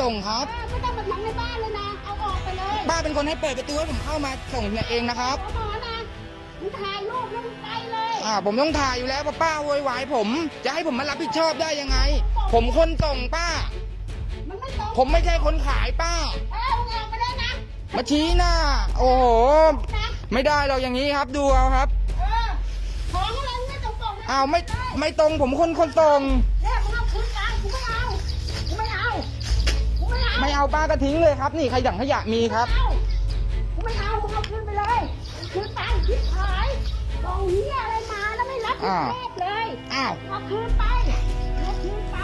ส่งครับเออไม่ต้องมาทำในบ้านเลยนะ เอาออกไปเลยป้าเป็นคนให้เปิดประตูให้ผมเข้ามาส่งเนี่ยเองนะครับ เอาหมอนะมึงถ่ายรูปแล้วมึงไปเลยอ่าผมต้องถ่ายอยู่แล้วเพราะป้าโวยวายผม จะให้ผมมารับผิดชอบได้ยังไง ผมคนส่งป้า มันไม่ตรงผมไม่ใช่คนขายป้า เออมึงออกไปเลยนะมาชี้หน้า โอ้โห นะไม่ได้เราอย่างนี้ครับดูเอาครับเออของอะไรมึงไม่ตรงปกนะอ้าวไม่ไม่ตรงผมคนคนตรงเนี่ย ไม่เอาไม่เอาป้าก็ทิ้งเลยครับ นี่ขยะขยะมีครับเอากูไม่เอามึงเอาคืนไปเลยคืนไปคิดขายกองนี้ยอะไรมาแล้วไม่รับผิดชอบเลยอ้าวเอาคืนไปเอาคืนไป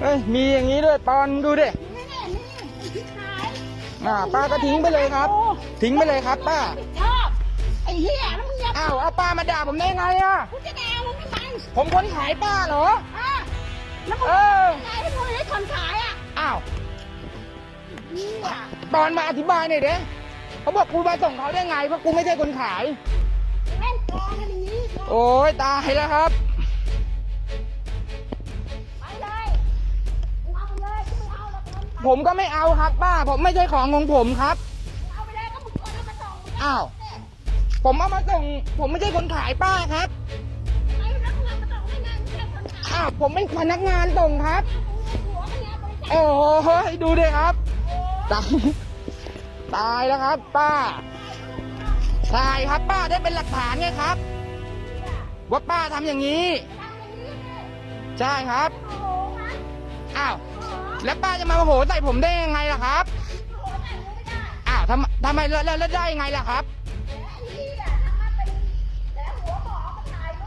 เอ้ยมีอย่างนี้ด้วยปอนดูดินี่นี่นี่คิดขายอ่าป้าก็ทิ้งไปเลยครับ ทิ้งไปเลยครับป้าผิดชอบไอ้เหี้ยแล้วมึงอย่าอ้าวเอาป้ามาด่าผมได้ไงอะกูจะด่ามึงทำไมผมคนขายป้าเหรออะแล้วมึงเออขายให้มึง ปอนมาอธิบายหน่อยเด้เขาบอกกูมาส่งเขาได้ไงเพราะกูไม่ใช่คนขายเล่นกองกันอย่างนี้โอ้ยตายแล้วครับ ไปเลยมึงเอาไปเลยกูไม่เอาหรอกเงินไปผมก็ไม่เอาครับป้า ผมไม่ใช่ของของผมครับ มึงเอาไปเลยก็มึงกดแล้วมาส่งมึงอ้าว ผมเอามาส่ง ผมไม่ใช่คนขายป้าครับไอ้แล้วมึงเอามาส่งได้ไงมึงเป็นคนขายอ้าวผมเป็นพนักงานส่งครับหัวมันเนี่ยบริษัทโอ้โหดูดิครับตาย ตายแล้วครับ ป้าตายครับ ป้าได้เป็นหลักฐานไงครับ ว่าป้าทำอย่างนี้ทำอย่างนี้ ใช่ครับอ้าวแล้วป้าจะมาโมโหใส่ผมได้ยังไงล่ะครับอ้าวทำทำไมแล้วแล้วได้ยังไงล่ะครับ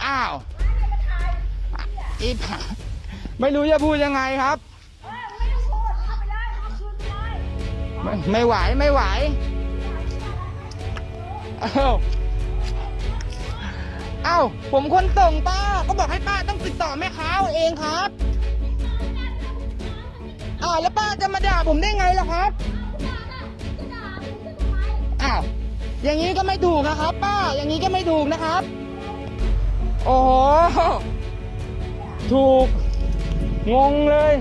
อ้าวอีไม่รู้จะพูดยังไงครับ ไม่ไม่ไหวไม่ไหวเอ้าเอ้าผมคนส่งป้าก็บอกให้ป้าต้องติดต่อแม่ค้าเอาเองครับอ้าวแล้วป้าจะมาด่าผมได้ไงล่ะครับอ้าวอย่างนี้ก็ไม่ถูกนะครับ ป้า อย่างนี้ก็ไม่ถูกนะครับ โอ้โห ถูก งงเลย